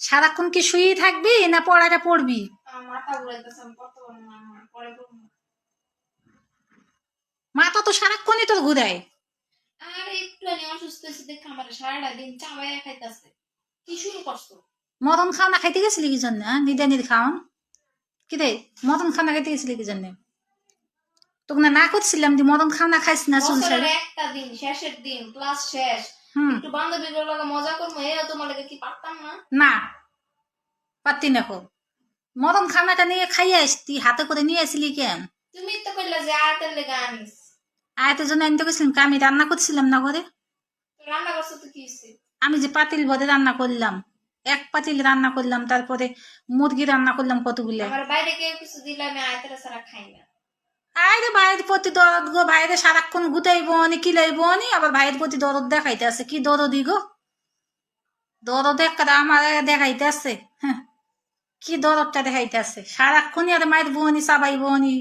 সারাক্ষণ কি শুয়ে থাকবি না পড়াটা পড়বি? মাথা তো সারাক্ষণই তোর ঘুরায়। মদন খাওয়া খাইতে গেছিলি কি জন্য হ্যাঁ? নিদানির খাওয়ান। কি রে মদন খানা খাইতে গেছিলি কি জন্য? তোকে না না করছিলাম যে মদন খানা খাইস না চুল একটা দিন শেষের দিন ক্লাস শেষ। একটু লগে মজা করব এ তোমার লাগে কি পারতাম না? না পারতি না খো মদন খানাটা নিয়ে খাইয়ে আসতি হাতে করে নিয়ে আসলি কেন? তুমি তো কইলা যে লেগে আনিস। আয়তের জন্য আনতে গেছিলাম আমি রান্না করছিলাম না তো রান্না করছ তো কি আমি যে পাতিল ভরে রান্না করলাম এক পাতিল রান্না করলাম তারপরে মুরগি রান্না করলাম কতগুলো। আমার বাইরে কেউ কিছু দিলে আমি আয়তের ছাড়া খাই না। আরে ভাইয়ের প্রতি দরদ গো ভাইরে সারাক্ষণ গুতাইব নি কিলাইব নি আবার ভাইয়ের প্রতি দরদ দেখাইতে আছে। কি দরদি গো? দরদ একটা আমার দেখাইতে আছে। হ্যাঁ কি দরদটা দেখাইতে আছে? সারাক্ষণই আর মায়ের বোনি চাবাই বোনি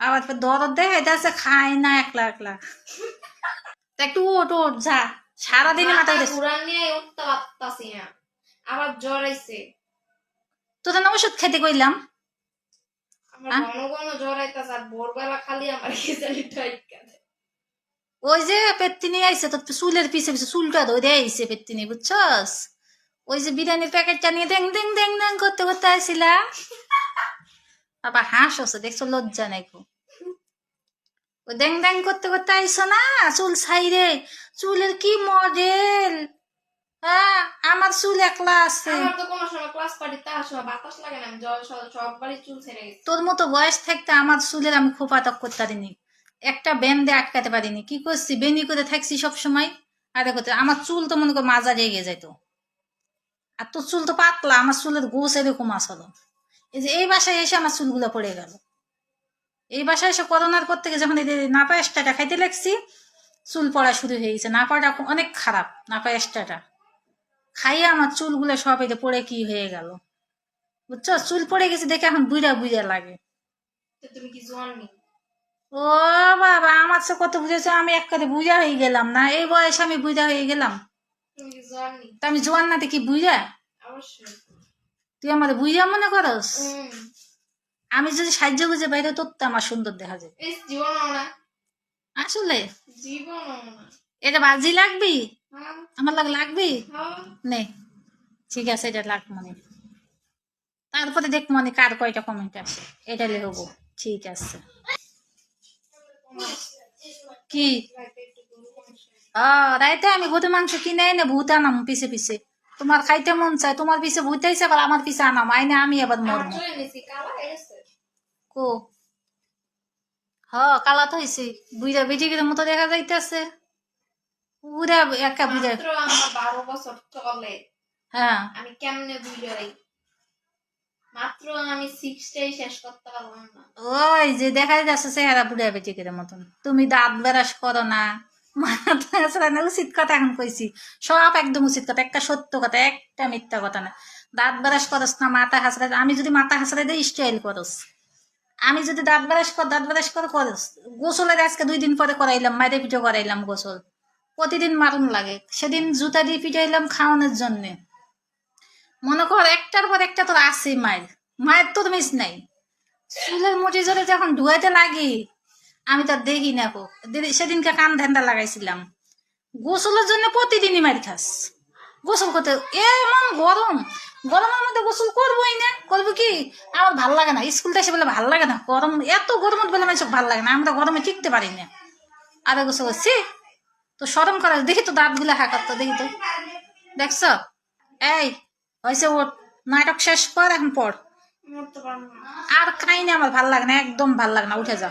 আবার দরদ দেখাইতে আছে খায় না একলা একলা। তা একটু ওট ওট যা। সারাদিনে মাথা মাথা ঘুরেছে। ঘুরান নিয়ে উঠতে পারতাছি না। আবার জ্বর আইছে। তোদের না ওষুধ খেতে কইলাম? ওই যে পেত্তিনি আইছে তোর চুলের পিছে পিছে চুলটা ধরে আইছে পেত্তিনি বুঝছস? ওই যে বিরিয়ানির প্যাকেটটা নিয়ে দেং দেং দেং দেং করতে করতে আইছিলা। আবার হাঁস আছে দেখছ লজ্জা নাই খুব। ওই দেং দেং করতে করতে আইসো না চুল ছাইরে। চুলের কি মডেল হ্যাঁ আমার চুল একলা আছে। আমার তো কোনো সময় ক্লাস পার্টি তার সময় বাতাস লাগে না আমি জ্বর সব- বাড়ি চুল ছেড়ে গেছি। তোর মতো বয়স থাকতে আমার চুলের আমি খুব আটক করতে পারিনি। একটা ব্যান্ডে আটকাতে পারিনি। কি করছি? বেনি করে থাকছি সব সময় আরে করতে আমার চুল তো মনে কর মাজা রেগে যেত আর তোর চুল তো পাতলা আমার চুলের গোস এরকম আসলো। এই যে এই বাসায় এসে আমার চুলগুলো পড়ে গেল। এই বাসায় এসে করোনার পর থেকে যখন এই নাপা এক্সট্রাটা খাইতে লাগছি চুল পড়া শুরু হয়ে গেছে। নাপাটা অনেক খারাপ নাপা এক্সট্রাটা খাইয়ে আমার চুলগুলো সব যে পড়ে কি হয়ে গেল। বুঝছ? চুল পড়ে গেছে দেখে এখন বুড়া বুড়া লাগে। তুমি কি জোয়ান ও বাবা আমার সে কত বুঝেছ? আমি এক কাতে বুঝা হয়ে গেলাম না। এই বয়সে আমি বুঝা হয়ে গেলাম। নি তা আমি জোয়ান নাতে কি বুঝা তুই আমার বুঝা মনে করস? আমি যদি সাহায্য বুঝে বাইরে তোর তো আমার সুন্দর দেখা যায়। না আসলে? এটা বাজি লাগবি? আমার লাগ লাগবি? নে ঠিক আছে এটা লাগ মনে। তারপরে দেখ মনে কার কয়টা কমেন্ট আছে এটা লিখব। ঠিক আছে। কি? রাইতে আমি গরু মাংস কিনে এনে ভূত আনাম পিছে পিছে। তোমার খাইতে মন চায় তোমার পিছে ভূত আইসে আবার আমার পিছে আনাম। আইনে আমি আবার মরবো। গেছে কো? হ কালা তো হয়েছে বুইরা বেটিকের মতো দেখা যাইতেছে। পুরা একা বুঝা আমার বারো বছর চলে। হ্যাঁ। আমি কেমনে বুঝাই মাত্র আমি সিক্সটাই শেষ করতে পারলাম না। ওই যে দেখা যাচ্ছে চেহারা বুড়া বেটিকের মতন। তুমি দাঁত বেরাস করো না। মাথা উচিত কথা এখন কইছি। সব একদম উচিত কথা একটা সত্য কথা একটা মিথ্যা কথা না। দাঁত বেরাস করস না মাথা হাসড়ে আমি যদি মাথা হাসড়ে দিই স্টাইল করস। আমি যদি দাঁত বেরাস কর দাঁত বেরাস করে করস। গোসলের আজকে দুই দিন পরে করাইলাম মায়ের পিঠে করাইলাম গোসল। প্রতিদিন মারুন লাগে। সেদিন জুতা দিয়ে পিটাইলাম খাওয়ানোর জন্যে। মনে কর একটার পর একটা তোর আছে মায়ের। মায়ের তোর মিস নাই। চুলের মুঠি জোরে যখন ধুয়াইতে লাগি, আমি তো দেখি না কো। সেদিনকে কান ধান্দা লাগাইছিলাম। গোসলের জন্য প্রতিদিনই মার খাস। গোসল করতে এমন গরম। গরমের মধ্যে গোসল করবোই না। করব কি? আমার ভালো লাগে না। স্কুলটা এসে বলে ভালো লাগে না। গরম এত গরমত বলে মানুষ ভালো লাগে না। আমরা গরমে টিকতে পারি না। আরে গোসল করছি। তো সরম করা দেখি তো দাঁতগুলো হাঁকাত তো দেখি তো। দেখছ? এই হয়েছে ও নাটক শেষ কর এখন পড়। না। আর কাহিনী আমার ভালো লাগে না একদম ভালো লাগে না উঠে যা।